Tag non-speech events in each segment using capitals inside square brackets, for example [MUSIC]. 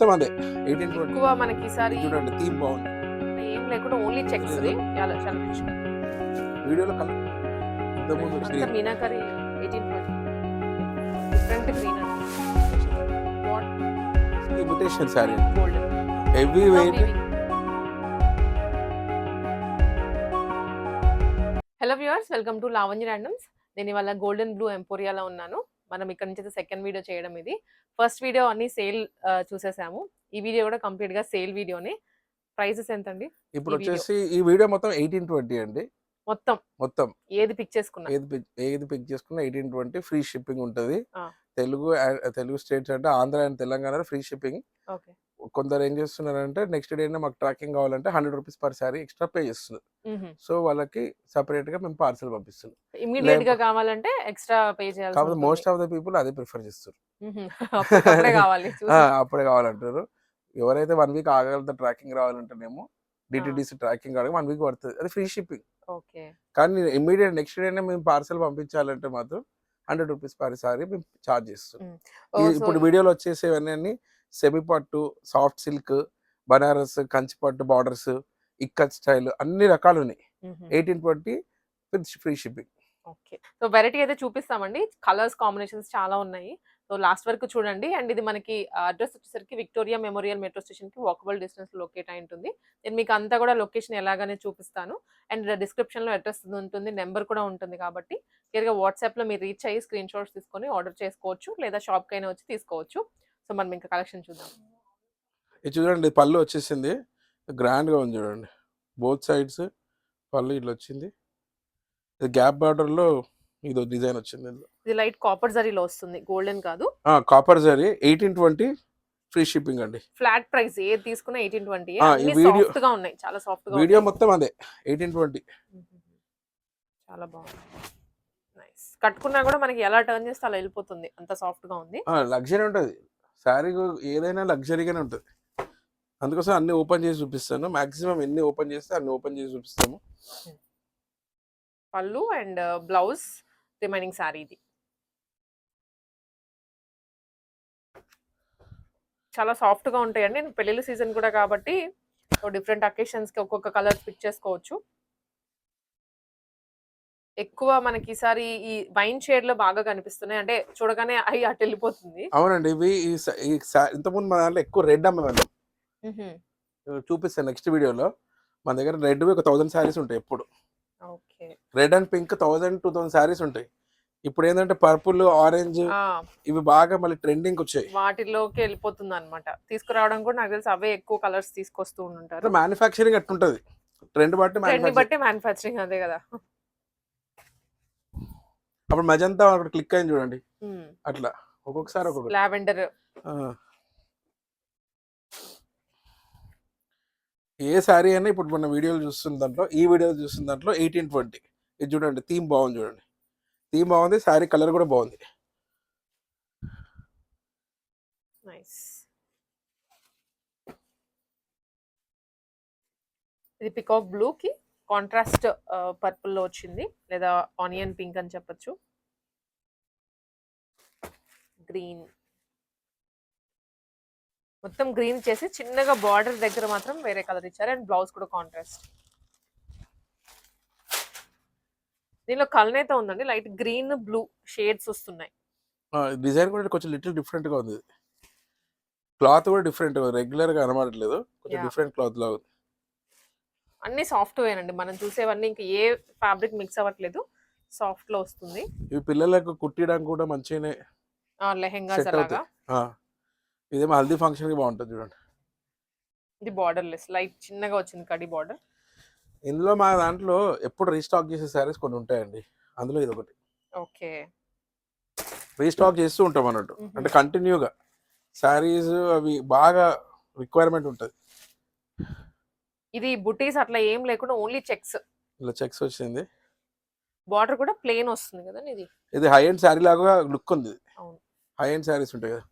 మొత్తం అదే. ఎయిటీన్ ఎక్కువ మనకి ఈసారి చూడండి థీమ్ బాగుంది. ఏం లేకుండా ఓన్లీ చెక్స్ చాలా చాలా rich. వీడియోలో కలర్ ఇంతకుముందు meenakari eighteen twenty. Different green imitation golden heavy weight hello viewers welcome to Lavanya randoms నేను ఇవాళ గోల్డెన్ బ్లూ ఎంపోరియాలో ఉన్నాను. మనం ఇక్కడ నుంచి అయితే సెకండ్ వీడియో చేయడం ఇది. ఫస్ట్ వీడియో అన్ని సేల్ చూసేసాము. ఈ వీడియో కూడా కంప్లీట్గా సేల్ వీడియోనే ప్రైసెస్ ఎంత అండి ఇప్పుడు. వచ్చేసి ఈ వీడియో మొత్తం ఎయిటీన్ ట్వంటీ అండి. మొత్తం. మొత్తం. ఏది పిక్ చేసుకున్నా. ఏది ఏది పిక్ చేసుకున్నా ఎయిటీన్ ట్వంటీ ఫ్రీ షిప్పింగ్ ఉంటుంది. తెలుగు తెలుగు స్టేట్స్ అంటే Andhra and Telangana free shipping okay. కొందరు ఏం చేస్తున్నారంటే నెక్స్ట్ డే మాకు ట్రాకింగ్ కావాలంటే hundred rupees per sari extra pay చేస్తున్నారు. సో వాళ్ళకి separate గా మేము పార్సల్ పంపిస్తున్నాం. ఇమీడియట్గా కావాలంటే ఎక్స్ట్రా పే చేయాలి కాకపోతే మోస్ట్ ఆఫ్ ద పీపుల్ అదే ప్రిఫర్ చేస్తారు. అప్పుడే కావాలి [LAUGHS] ఆ, అప్పుడే కావాలంటారు. ఎవరైతే వన్ వీక్ ఆగగలుగుతా ట్రాకింగ్ రావాలంటేనేమో డిటిడిసి ట్రాకింగ్ కావాలి వన్ వీక్ పడుతుంది. అది ఫ్రీ షిప్పింగ్. ఓకే. కానీ ఇమీడియట్ నెక్స్ట్ డేనే మేము పార్సల్ పంపించాలంటే మాత్రం హండ్రెడ్ రూపీస్ పర్ సారీ మేము ఛార్జ్ చేస్తాం ఈ- ఇప్పుడు వీడియోలో వచ్చేసేవన్నీ సెమీ పట్టు సాఫ్ట్ సిల్క్ బనారస్ కంచి పట్టు బార్డర్స్ ఇక్కత్ స్టైల్ అన్ని రకాలు ఉన్నాయి eighteen twenty with free shipping. Okay. So variety అయితే చూపిస్తామండి. కలర్స్ కాంబినేషన్స్ చాలా ఉన్నాయి. సో లాస్ట్ వరకు చూడండి. అండ్ ఇది మనకి అడ్రస్ వచ్చేసరికి విక్టోరియా మెమోరియల్ మెట్రో స్టేషన్కి వాకబుల్ డిస్టెన్స్ లొకేట్ అయి ఉంటుంది. నేను మీకు అంతా కూడా లొకేషన్ ఎలాగానే చూపిస్తాను. అండ్ డిస్క్రిప్షన్లో అడ్రస్ ఉంటుంది. నెంబర్ కూడా ఉంటుంది కాబట్టి క్లియర్గా వాట్సాప్లో మీరు రీచ్ అయ్యి స్క్రీన్ షాట్స్ తీసుకొని ఆర్డర్ చేసుకోవచ్చు. లేదా షాప్ కైనా వచ్చి తీసుకోవచ్చు. సో మనం ఇంకా కలెక్షన్ చూద్దాం. ఇది చూడండి పళ్ళు వచ్చేసింది. గ్రాండ్గా ఉంది చూడండి. బోత్ సైడ్స్ పళ్ళు ఇట్లా వచ్చింది. ఇది గ్యాప్ బార్డర్లో ఇది డిజైన్ వచ్చింది ఇది లైట్ కాపర్ జరీలో వస్తుంది. గోల్డెన్ కాదు. Copper zari eighteen twenty free shipping అండి. ఫ్లాట్ ప్రైస్ ఏది తీసుకున్నా ఎయిటీన్ ట్వంటీ సాఫ్ట్గా ఉన్నాయి. చాలా సాఫ్ట్గా వీడియో. మొత్తం అదే ఎయిటీన్ ట్వంటీ. చాలా బాగుంది. నైస్. కట్టుకున్నా కూడా మనకి ఎలా టర్న్ చేస్తే అలా వెళ్ళిపోతుంది. అంత సాఫ్ట్గా ఉంది లగ్జరీ ఉంటుంది. శారీ ఏదైనా లగ్జరీగానే ఉంటుంది. అందుకోసం అన్ని ఓపెన్ చేసి చూపిస్తాను. మాక్సిమం ఎన్ని ఓపెన్ చేస్తే అన్ని ఓపెన్ చేసి చూపిస్తాము. Pallu and uh, blouse remaining sari ఇది చాలా సాఫ్ట్గా ఉంటాయండి పెళ్ళిళ్ళ సీజన్ కూడా కాబట్టి డిఫరెంట్ అకేషన్స్కి ఒక్కొక్క కలర్ పిక్ చేసుకోవచ్చు. ఎక్కువ మనకి ఈసారి ఈ వైన్ షేడ్లో బాగా కనిపిస్తున్నాయి. అంటే చూడగానే అవి అటు వెళ్ళిపోతుంది. అవునండి ఇవి ఇంతకుముందు మన దాంట్లో ఎక్కువ రెడ్ అమ్మేవాళ్ళం. చూపిస్తాను నెక్స్ట్ వీడియోలో. మన దగ్గర రెడ్ ఒక థౌసండ్ శారీస్ ఉంటాయి ఎప్పుడు. Okay. Red and pink thousand two thousand saris ఉంటాయి. ఇప్పుడు ఏంటంటే పర్పుల్ ఆరెంజ్ ఇవి బాగా మళ్ళీ ట్రెండింగ్ వచ్చాయి. వాటిలోకి వెళ్ళిపోతుంది అనమాట తీసుకురావడం కూడా నాకు తెలిసి అవే ఎక్కువ కలర్స్ తీసుకొస్తూ ఉంటారు మ్యానుఫ్యాక్చరింగ్ అట్టుంటది. ట్రెండ్ బట్టి. బట్టి మ్యానుఫ్యాక్చరింగ్ అదే కదా. అప్పుడు మజంతా ఒకటి క్లిక్ అయింది చూడండి. అట్లా. ఒక్కొక్కసారి ఒక్కొక్కటి. లావెండర్. ఏ శారీ అయినా ఇప్పుడు మన వీడియోలు చూస్తున్న దాంట్లో ఈ వీడియో చూస్తున్న దాంట్లో ఎయిటీన్ ట్వంటీ. ఇది చూడండి థీమ్ బాగుంది చూడండి. థీమ్ బాగుంది శారీ కలర్ కూడా బాగుంది. ఇది పికాక్ బ్లూ కి కాంట్రాస్ట్ పర్పుల్లో వచ్చింది. లేదా ఆనియన్ పింక్ అని చెప్పొచ్చు. గ్రీన్. మొత్తం గ్రీన్ చేసి చిన్నగా బార్డర్ దగ్గర మాత్రం వేరే కలర్ ఇచ్చారు. అండ్ బ్లౌజ్ కూడా కాంట్రాస్ట్. దీనిలో కలర్ అయితే ఉందండి. లైట్ గ్రీన్ బ్లూ షేడ్స్ వస్తున్నాయి. డిజైన్ కూడా కొంచెం లిటిల్ డిఫరెంట్గా ఉంది. క్లాత్ కూడా డిఫరెంట్ రెగ్యులర్గా కనబడట్లేదు. కొంచెం. డిఫరెంట్ క్లాత్ లా ఉంది. అన్ని సాఫ్ట్ వేనండి మనం చూసేవన్నీ ఇంకా ఏ ఫ్యాబ్రిక్ మిక్స్ అవ్వట్లేదు సాఫ్ట్లో వస్తుంది. ఇవి పిల్లలకు కుట్టడానికి కూడా మంచిగానే లెహెంగాస్ అలాగా. ఇదేమో హల్దీ ఫంక్షన్కి బాగుంటుంది చూడండి. ఇది బార్డర్ లెస్ లైట్ చిన్నగా వచ్చింది కడి బార్డర్ ఇందులో మా దాంట్లో ఎప్పుడు రీస్టాక్ చేసే శారీస్ కొన్ని ఉంటాయండి. అందులో ఇది ఒకటి. ఓకే. రీస్టాక్ చేస్తూ ఉంటాం అన్నట్టు. అంటే కంటిన్యూగా శారీస్ అవి బాగా రిక్వైర్మెంట్ ఉంటుంది. ఇది బుటీస్ అట్లా ఏం లేకుండా ఓన్లీ చెక్స్. ఇలా చెక్స్ వచ్చింది. బార్డర్ కూడా ప్లేన్ వస్తుంది కదా ఇది ఇది హై ఎండ్ శారీ లాగా లుక్ ఉంది. అవును. హై ఎండ్ శారీస్ ఉంటాయి కదా.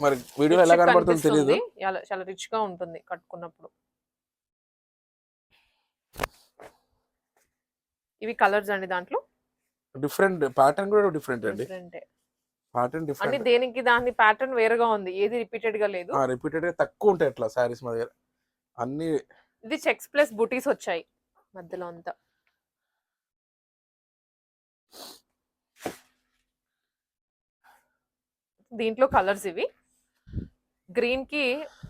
మరి వీడియో ఎలా కనబడుతుందో. తెలియదు చాలా- చాలా రిచ్గా ఉంటుంది కట్టుకున్నప్పుడు. ఇవి కలర్స్ అండి దాంట్లో? డిఫరెంట్ ప్యాటర్న్ కూడా డిఫరెంట్ అండి. డిఫరెంట్ ప్యాటర్న్ అంటే డిఫరెంట్ దేనికి దాని ప్యాటర్న్ వేరుగా ఉంది? ఏది రిపీటెడ్గా లేదు? రిపీటెడ్గా తక్కువ ఉంటాయి అట్లా శారీస్ మా దగ్గర. అన్ని ఇది చెక్స్ ప్లస్ బుటీస్ వచ్చాయి మధ్యలో అంతా. దీంట్లో కలర్స్ ఇవి. గ్రీన్కి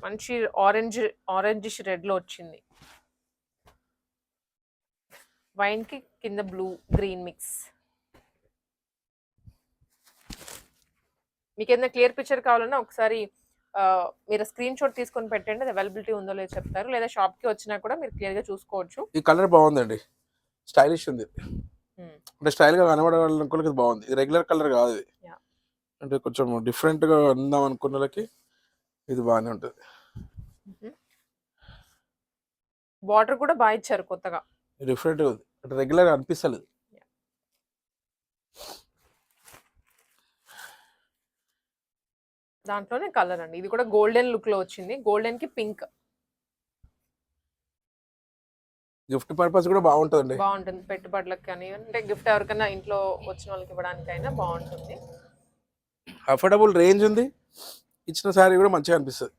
మంచి ఆరెంజ్ ఆరెంజిష్ రెడ్లో వచ్చింది. వైన్కి కింద బ్లూ గ్రీన్ మిక్స్ మీకు ఏదైనా క్లియర్ పిక్చర్ కావాలన్నా ఒకసారి మీరు స్క్రీన్ షాట్ తీసుకొని పెట్టండి అది అవైలబిలిటీ ఉందో లేదో చెప్తారు. లేదా షాప్కి వచ్చినా కూడా మీరు క్లియర్గా చూసుకోవచ్చు. ఈ కలర్ బాగుందండి. స్టైలిష్ ఉంది. అంటే స్టైల్గా కనబడాలనుకున్నది ఇది బాగుంది. ఇది రెగ్యులర్ కలర్ కాదు ఇది. అంటే కొంచెం డిఫరెంట్గా ఉందాం అనుకున్న వాళ్ళకి ఇది బాగానే ఉంటుంది. బార్డర్ కూడా బాగా ఇచ్చారు కొత్తగా. డిఫరెంట్ ఉంది. అంటే రెగ్యులర్ అనిపిస్తలేదు. దాంట్లోనే కలర్ అండి. ఇది కూడా గోల్డెన్ లుక్లో వచ్చింది. గోల్డెన్కి పింక్. గిఫ్ట్ పర్పస్ కూడా బాగుంటుందండి. బాగుంటుంది. పెట్టుబడులకు కానీ అంటే గిఫ్ట్ ఎవరికైనా ఇంట్లో వచ్చిన వాళ్ళకి ఇవ్వడానికైనా బాగుంటుంది. అఫోర్డబుల్ రేంజ్ ఉంది. ఇచ్చిన శారీ కూడా మంచిగా అనిపిస్తుంది.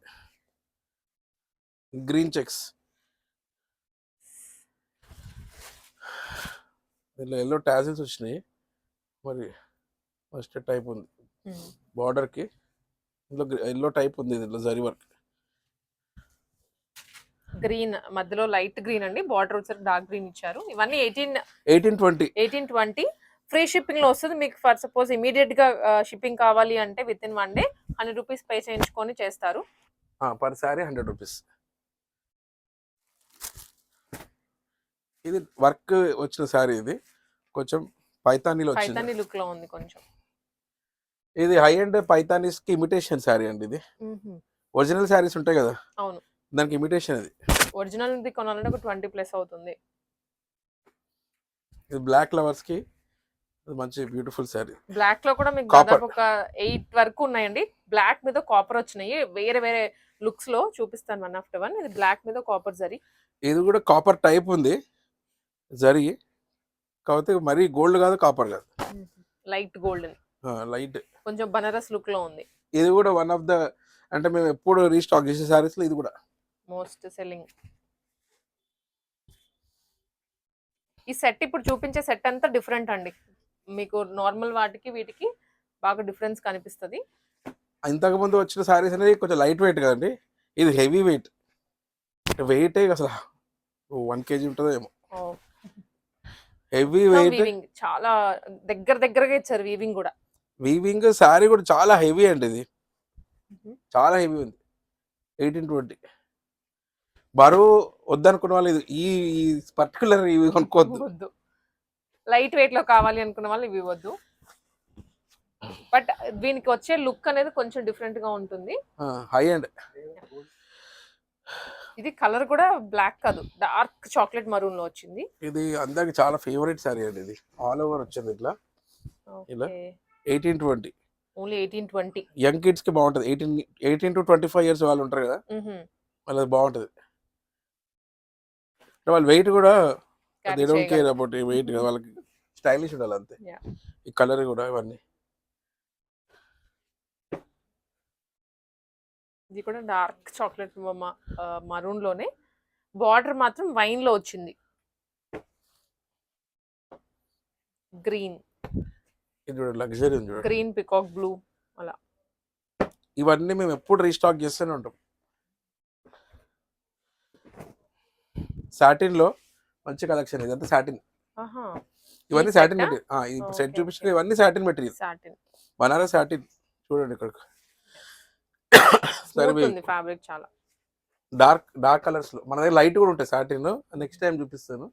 Green checks. దీంట్లో ఎల్లో టాజిల్స్ వచ్చినాయి. మరి ఫస్ట్ టైప్ ఉంది. బార్డర్కి ఇందులో ఎల్లో టైప్ ఉంది దీంట్లో జరీ వర్క్ గ్రీన్ మధ్యలో లైట్ గ్రీన్ అండి బార్డర్ వచ్చేసరికి డార్క్ గ్రీన్ ఇచ్చారు. ఇవన్నీ eighteen eighteen twenty eighteen twenty free షిప్పింగ్లో వస్తుంది మీకు ఫర్ సపోజ్ ఇమీడియట్గా షిప్పింగ్ కావాలి అంటే within one day hundred rupees pay చేయించుకొని చేస్తారు. పర్ శారీ హండ్రెడ్ రూపీస్ ఇది వర్క్ వచ్చిన శారీ ఇది. కొంచెం పైతానీలో వచ్చింది. పైతాని లుక్లో ఉంది కొంచెం. ఇది హై అండ్ పైతానీస్కి ఇమిటేషన్ శారీ అండి ఇది. ఒరిజినల్ శారీస్ ఉంటాయి కదా? అవును. దానికి ఇమిటేషన్ ఇది ఒరిజినల్ ది కొనాలంటే ఒక ట్వంటీ ప్లస్ అవుతుంది. ఇది బ్లాక్ లవర్స్కి ఇది మంచి బ్యూటిఫుల్ శారీ బ్లాక్లో కూడా మీకు. దాదాపు ఒక ఎయిట్ వరకు ఉన్నాయండి. బ్లాక్ మీద కాపర్ వచ్చినాయి. వేరే వేరే లుక్స్లో చూపిస్తాను వన్ ఆఫ్టర్ వన్. ఇది బ్లాక్ మీద కాపర్ జరీ. ఇది కూడా కాపర్ టైప్ ఉంది. జరి. కాకపోతే మరీ గోల్డ్ కాదు కాపర్ కాదు. లైట్ గోల్డెన్ లైట్ కొంచెం బనారస్ లుక్లో ఉంది. ఇది కూడా వన్ ఆఫ్ ద అంటే మేము ఎప్పుడు రీస్టాక్ చేసే శారీస్లో ఇది కూడా. మోస్ట్ సెల్లింగ్ ఈ సెట్ ఇప్పుడు చూపించే సెట్ అంతా డిఫరెంట్ అండి. మీకు నార్మల్ వాటికి వీటికి బాగా డిఫరెన్స్ కనిపిస్తుంది. ఇంతకు ముందు వచ్చిన శారీస్ అనేది కొంచెం లైట్ వెయిట్ కదండి. ఇది హెవీ వెయిట్ వెయిట్ అసలు. వన్ కేజీ ఉంటుందో ఏమో. హెవీ వెయిట్ చాలా దగ్గర దగ్గరగా ఇచ్చారు వీవింగ్ కూడా. వీవింగ్ శారీ కూడా చాలా హెవీ అండి ఇది. చాలా హెవీ ఉంది. Eighteen twenty. బరువు వద్దనుకున్న వాళ్ళు ఈ పర్టికులర్ ఇవి కొనుక్కోవద్దు. వద్దు. లైట్ వెయిట్లో కావాలి అనుకున్న వాళ్ళు ఇవి వద్దు. బట్ దీనికి వచ్చే లుక్ అనేది కొంచెం డిఫరెంట్గా ఉంటుంది. హై అండ్ ఇది కలర్ కూడా బ్లాక్ కాదు. డార్క్ చాక్లెట్ మరూన్లో వచ్చింది. ఇది అందరికి చాలా ఫేవరెట్ శారీ అండి ఇది. ఆల్ ఓవర్ వచ్చింది ఇట్లా. ఇలా? Eighteen twenty only eighteen twenty young కిడ్స్కి బాగుంటది. Eighteen eighteen to twenty five years వాళ్ళు ఉంటారు కదా? వాళ్ళది బాగుంటది. అంటే వాళ్ళ వెయిట్ కూడా they don't care about weight కదా? వాళ్ళకి స్టైలిష్ ఉండాలి అంతే. ఈ కలర్ కూడా ఇవన్నీ. ఇది కూడా డార్క్ చాక్లెట్ మరూన్లోనే. బార్డర్ మాత్రం వైన్లో వచ్చింది. గ్రీన్ ఇది చూడండి లగ్జరీ ఉంది చూడండి గ్రీన్ పికాక్ బ్లూ ఇవన్నీ మేము ఎప్పుడు రీస్టాక్ చేస్తూనే ఉంటాం. సాటిన్లో మంచి కలెక్షన్ ఇదంతా సాటిన్ ఇవన్నీ సాటిన్? మెటీరియల్ ఇప్పుడు సెట్ చూపించిన. ఇవన్నీ satin material satin Banaras satin చూడండి ఇక్కడ. ఫ్యాబ్రిక్ చాలా. డార్క్ డార్క్ కలర్స్లో. మన దగ్గర లైట్ కూడా ఉంటాయి సాటిన్ నెక్స్ట్ టైం చూపిస్తాను.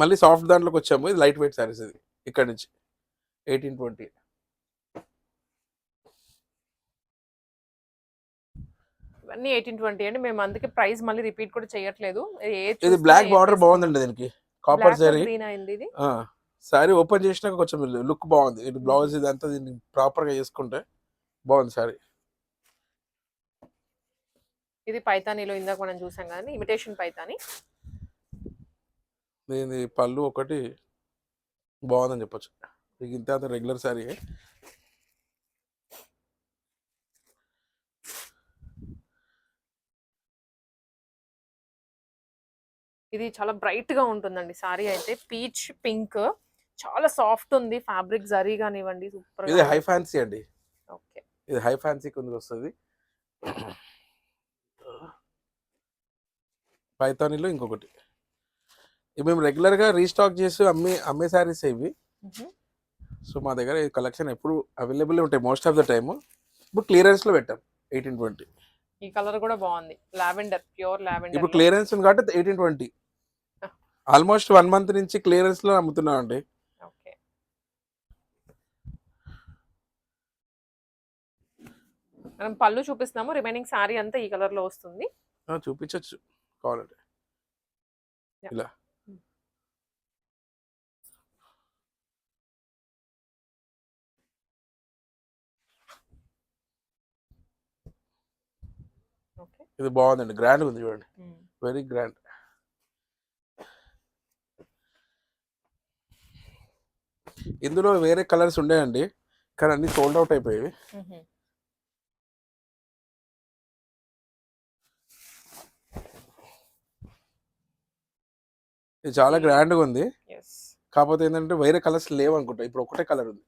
మళ్ళీ సాఫ్ట్ దాంట్లోకి వచ్చాము. ఇది లైట్ వెయిట్ సారీస్ ఇది. ఇక్కడ నుంచి. Eighteen twenty. ఇవన్నీ ఎయిటీన్ ట్వంటీ అండి. మేము అందుకే ప్రైస్ మళ్ళీ రిపీట్ కూడా చేయట్లేదు. ఇది బ్లాక్ బార్డర్ బాగుందండి దీనికి. కాపర్ సారీ సారీ ఓపెన్ చేసినాక కొంచెం లుక్ బాగుంది. ఇది బ్లౌజ్ ఇదంతా దీన్ని ప్రాపర్గా చేసుకుంటే బాగుంది సారీ ఇది పైతానీలో ఇందాక మనం చూసాం కానీ ఇమిటేషన్ పైతాని. దీని పళ్ళు ఒకటి బాగుందని చెప్పొచ్చు. ಈಗ ಇಂಥ ರೆಗ್ಯುಲರ್ ಸ್ಯಾರಿ ఇది చాలా బ్రైట్గా ఉంటుందండి. సారీ అయితే పీచ్ పింక్. చాలా సాఫ్ట్ ఉంది. ఫ్యాబ్రిక్ జరీ కానివ్వండి సూపర్ ఇది హై ఫ్యాన్సీ అండి. ఓకే ఇది హై ఫ్యాన్సీ కొంచెం వస్తుంది. పైతానీలో ఇంకొకటి. ఇవి మేము రెగ్యులర్గా రీస్టాక్ చేసి అమ్మే అమ్మే శారీస్ ఇవి. సో మా దగ్గర ఈ కలెక్షన్ ఎప్పుడు అవైలబుల్ ఉంటాయి మోస్ట్ ఆఫ్ ద టైమ్. ఇప్పుడు క్లియరెన్స్లో పెట్టాం ఎయిటీన్ ట్వంటీ. ఈ కలర్ కూడా బాగుంది. Lavender pure lavender. ఇప్పుడు క్లియరెన్స్ ఉంది కాబట్టి eighteen twenty. Almost one month నుంచి క్లియరెన్స్లో అమ్ముతున్నాం అండి ఓకే. మనం పళ్ళు చూపిస్తున్నాము. రిమైనింగ్ సారీ అంతా ఈ కలర్లో వస్తుంది చూపించొచ్చు. కావాలంటే. ఇలా. ఇది బాగుందండి. గ్రాండ్ ఉంది చూడండి. Very grand. ఇందులో వేరే కలర్స్ ఉండేయండి. కానీ అన్ని సోల్డ్ అవుట్ అయిపోయాయి ఇది చాలా గ్రాండ్గా ఉంది. కాకపోతే ఏంటంటే వేరే కలర్స్ లేవు అనుకుంటా ఇప్పుడు ఒకటే కలర్ ఉంది.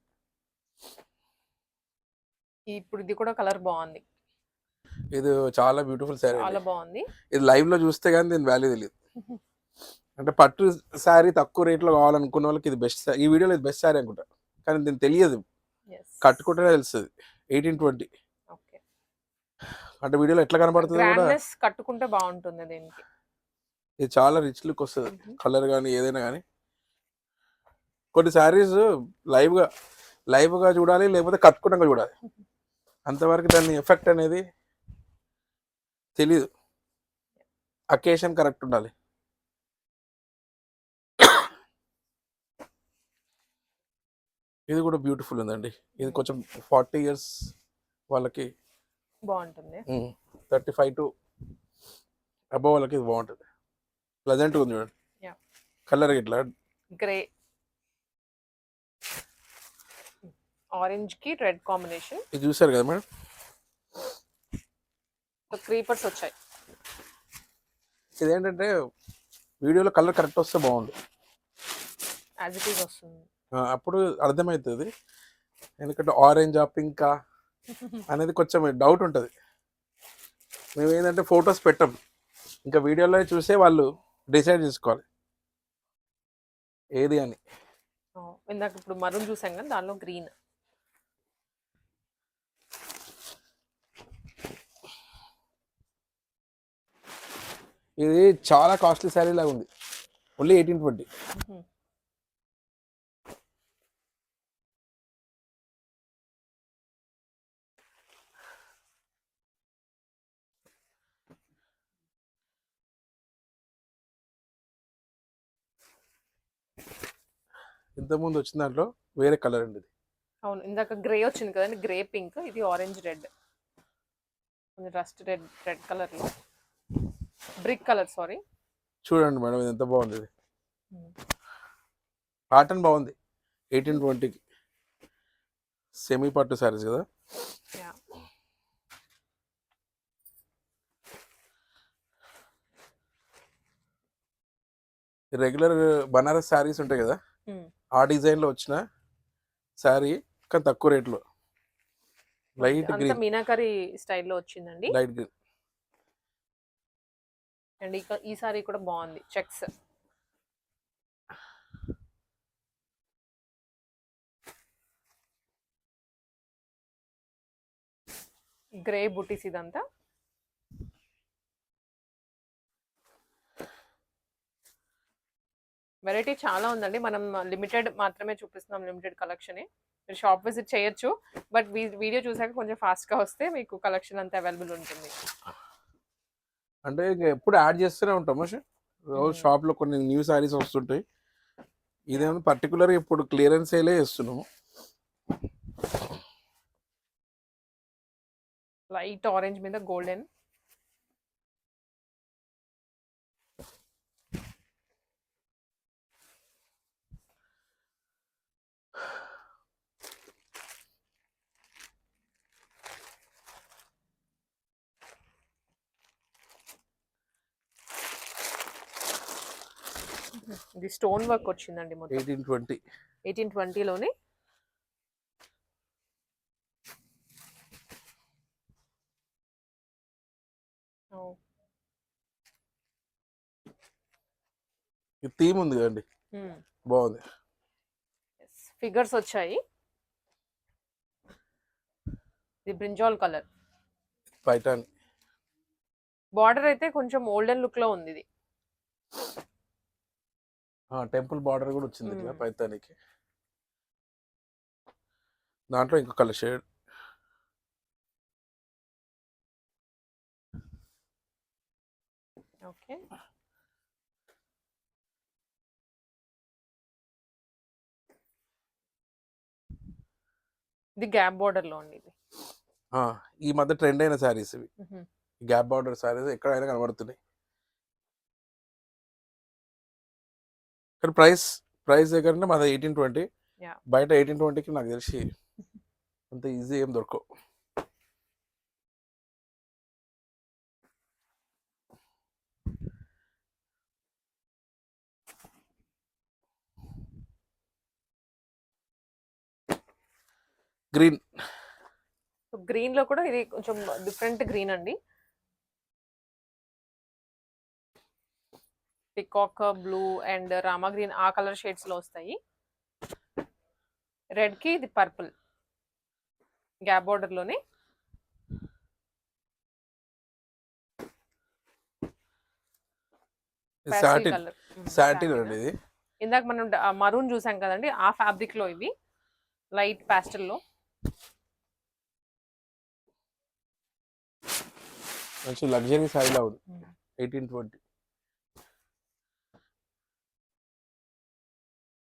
ఇప్పుడు ఇది కూడా కలర్ బాగుంది. ఇది చాలా బ్యూటిఫుల్ శారీ చాలా బాగుంది. ఇది లైవ్లో చూస్తే కానీ దీని వాల్యూ తెలియదు అంటే పట్టు శారీ తక్కువ రేట్లో కావాలనుకున్న వాళ్ళకి ఇది బెస్ట్ ఈ వీడియోలో ఇది బెస్ట్ శారీ అనుకుంటా. కానీ దీనికి తెలియదు. ఎస్ కట్టుకుంటేనే తెలుస్తుంది. ఎయిటీన్ ట్వంటీ అంటే వీడియోలో ఎట్లా కనబడుతుందో కూడా కట్టుకుంటే బాగుంటుంది దీనికి. ఇది చాలా రిచ్ లుక్ వస్తుంది. కలర్ కానీ ఏదైనా కానీ కొన్ని శారీస్ లైవ్గా లైవ్గా చూడాలి లేకపోతే కట్టుకున్నాక చూడాలి. అంతవరకు దాని ఎఫెక్ట్ అనేది తెలీదు. అకేషన్ కరెక్ట్ ఉండాలి. ఇది కూడా బ్యూటిఫుల్ ఉందండి. ఇది కొంచెం ఫార్టీ ఇయర్స్ వాళ్ళకి బాగుంటుంది. థర్టీ ఫైవ్ టు అబవ్ వాళ్ళకి ఇది బాగుంటుంది. ప్లజెంట్గా ఉంది చూడండి. కలర్ ఇట్లా. గ్రే. ఆరెంజ్కి రెడ్ కాంబినేషన్. ఇది చూసారు కదా మేడం? క్రీపర్స్ వచ్చాయి. ఇదేంటంటే వీడియోలో కలర్ కరెక్ట్ వస్తే బాగుంది యాజ్ ఇట్ ఈస్ వస్తుంది. అప్పుడు అర్థమవుతుంది ఎందుకంటే ఆరెంజ్ పింకా [LAUGHS] అనేది కొంచెం డౌట్ ఉంటుంది. మేము ఏంటంటే ఫొటోస్ పెట్టాం. ఇంకా వీడియోలో చూసే వాళ్ళు డిసైడ్ చేసుకోవాలి. ఏది అని. ఇందాక ఇప్పుడు మరూన్ చూసాం కదా దానిలో గ్రీన్ ఇది చాలా కాస్ట్లీ శారీ లాగా ఉంది. ఓన్లీ ఎయిటీన్ ట్వంటీ ఇంతకుముందు వచ్చిన దాంట్లో వేరే కలర్ అండి ఇది అవును ఇందాక గ్రే వచ్చింది కదండి గ్రే పింక్ ఇది ఆరెంజ్ రెడ్ కొంచెం రస్ట్ రెడ్ రెడ్ కలర్లో. బ్రిక్ కలర్ సారీ చూడండి మేడం ఇది ఎంత బాగుంది ఇది. కాటన్ బాగుంది. ఎయిటీన్ ట్వంటీకి సెమీ పట్టు శారీస్ కదా. రెగ్యులర్ బనారస్ శారీస్ ఉంటాయి కదా. ఆ డిజైన్లో వచ్చిన శారీ కానీ తక్కువ రేట్లో లైట్ గ్రీన్ మీనాకరి స్టైల్లో వచ్చిందండి. లైట్ గ్రీన్ అండ్ ఇక ఈ సారీ కూడా బాగుంది చెక్స్. గ్రే బుటీస్ ఇదంతా. వెరైటీ చాలా ఉందండి. మనం లిమిటెడ్ మాత్రమే చూపిస్తున్నాం లిమిటెడ్ కలెక్షన్. మీరు షాప్ విజిట్ చేయొచ్చు బట్ వీడియో చూసాక కొంచెం ఫాస్ట్గా వస్తే మీకు కలెక్షన్ అంతా అవైలబుల్ ఉంటుంది. అంటే ఇంకా ఎప్పుడు యాడ్ చేస్తూనే ఉంటాం రోజు మ్మ్. షాప్లో కొన్ని న్యూ శారీస్ వస్తుంటాయి. ఇదేమో పర్టికులర్ ఇప్పుడు క్లియరెన్స్ సేలే చేస్తున్నాము. లైట్ ఆరెంజ్ మీద గోల్డెన్. ఇది స్టోన్ వర్క్ వచ్చిందండి మొత్తం. Eighteen twenty. ఎయిటీన్ ట్వంటీలోనే. థీమ్ ఉంది కదండి. బాగుంది. ఫిగర్స్ వచ్చాయి. ఇది బ్రింజాల్ కలర్. పైటాన్ బార్డర్ అయితే కొంచెం ఓల్డెన్ లుక్లో ఉంది ఇది. టెంపుల్ బార్డర్ కూడా వచ్చింది ఇట్లా. పైతానికి. దాంట్లో ఇంకో కలర్ షేడ్. ఓకే. ఇది గ్యాప్ బార్డర్లో ఉంది ఇది ఈ మధ్య ట్రెండ్ అయిన శారీస్ ఇవి. గ్యాప్ బార్డర్ శారీస్ ఎక్కడైనా కనబడుతున్నాయి. కానీ ప్రైస్ ప్రైస్ దగ్గర మాది ఎయిటీన్ ట్వంటీ. బయట ఎయిటీన్ ట్వంటీకి నాకు తెలిసి అంత ఈజీ ఏం దొరకవు. గ్రీన్. గ్రీన్లో కూడా ఇది కొంచెం డిఫరెంట్ గ్రీన్ అండి. Peacock blue and Rama green ఆ కలర్ షేడ్స్లో వస్తాయి. రెడ్కి ఇది పర్పుల్. గ్యాప్ బార్డర్లోనే. సాటిన్ కలర్ సాటిన్ అండి ఇది. ఇందాక మనం మరూన్ చూసాం కదండి ఆ ఫ్యాబ్రిక్లో ఇవి. లైట్ పాస్టల్లో. మంచి లగ్జరీ సారీలా ఉంది. ఎయిటీన్ ట్వంటీ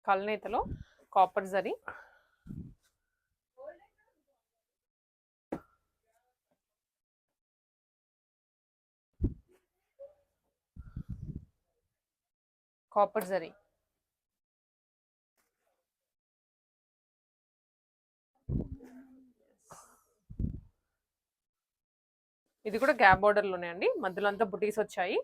కల్నేతలో కాపర్ జరీ. కాపర్ జరీ. ఇది కూడా గ్యాప్ బార్డర్లోనే అండి. మధ్యలో అంతా బుటీస్ వచ్చాయి.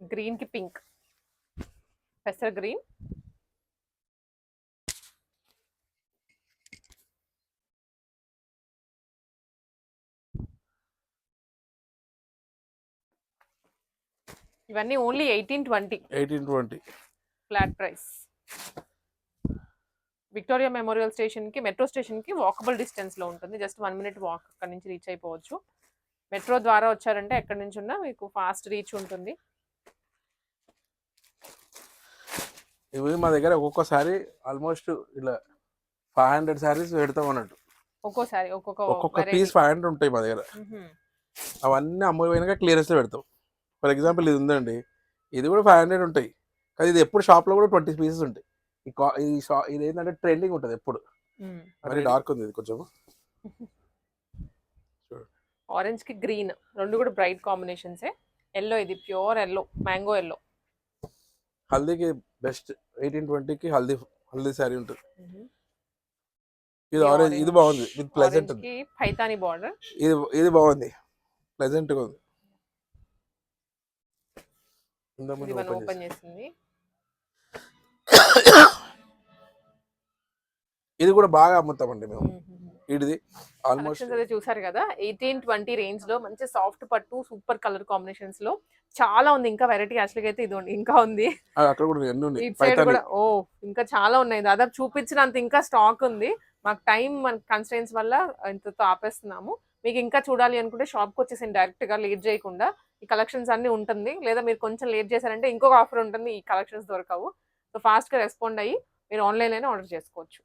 గ్రీన్కి పింక్. పెసర్ గ్రీన్. ఇవన్నీ only eighteen twenty. Eighteen twenty. Flat price. Victoria Memorial స్టేషన్కి మెట్రో స్టేషన్కి వాకబుల్ డిస్టెన్స్లో ఉంటుంది. జస్ట్ వన్ మినిట్ వాక్ అక్కడ నుంచి రీచ్ అయిపోవచ్చు. మెట్రో ద్వారా వచ్చారంటే ఎక్కడి నుంచి ఉన్నా మీకు ఫాస్ట్ రీచ్ ఉంటుంది. ఇవి మా దగ్గర ఒక్కొక్కసారి ఆల్మోస్ట్ ఇలా ఫైవ్ హండ్రెడ్ శారీస్ పెడతాం అన్నట్టు. ఒక్కోసారి ఒక్కొక్క ఒక్కొక్క. పీస్ ఫైవ్ హండ్రెడ్ ఉంటాయి మా దగ్గర. అవన్నీ అమ్ముపోయినాక క్లియరెన్స్ పెడతాం. ఫర్ ఎగ్జాంపుల్ ఇది ఉందండి. ఇది కూడా ఫైవ్ హండ్రెడ్ ఉంటాయి. కానీ ఇది ఎప్పుడు షాప్లో కూడా ట్వంటీ పీసెస్ ఉంటాయి. ఈ కా ఈ షా ఇది ఏంటంటే ట్రెండింగ్ ఉంటుంది ఎప్పుడు. మరి డార్క్ ఉంది ఇది కొంచెం. [LAUGHS] ఆరెంజ్కి గ్రీన్ రెండు కూడా బ్రైట్ కాంబినేషన్సే ఎల్లో ఇది ప్యూర్ ఎల్లో మ్యాంగో ఎల్లో హల్దీకి బెస్ట్ ఎయిటీన్ ట్వంటీకి హల్దీ హల్దీ శారీ ఉంటుంది. ఇది ఆరెంజ్ ఇది బాగుంది. ఇది ప్లెజెంట్ పైతాని బార్డర్ ఇది ఇది బాగుంది. ఉంది. ఇది మనం open ఓపెన్. చేసింది. ఇది కూడా బాగా అమ్ముతామండి మేము. ఇది ఆల్మోస్ట్ చూసారు కదా? ఎయిటీన్ ట్వంటీ రేంజ్లో మంచి సాఫ్ట్ పట్టు సూపర్ కలర్ కాంబినేషన్స్లో చాలా ఉంది. ఇంకా వెరైటీ యాక్చువల్గా అయితే ఇది ఉంది. ఇంకా ఉంది. అక్కడ కూడా ఎన్ని ఉన్నాయి. ఓ ఇంకా చాలా ఉన్నాయి. దాదాపు చూపించినంత ఇంకా స్టాక్ ఉంది. మాకు టైం మన కన్స్టెన్స్ వల్ల ఇంతతో ఆపేస్తున్నాము. మీకు ఇంకా చూడాలి అనుకుంటే షాప్కి వచ్చేసి డైరెక్ట్గా లేట్ చేయకుండా ఈ కలెక్షన్స్ అన్ని ఉంటుంది. లేదా మీరు కొంచెం లేట్ చేశారంటే ఇంకొక ఆఫర్ ఉంటుంది. ఈ కలెక్షన్స్ దొరకవు. సో ఫాస్ట్గా రెస్పాండ్ అయ్యి మీరు ఆన్లైన్ అయినా ఆర్డర్ చేసుకోవచ్చు.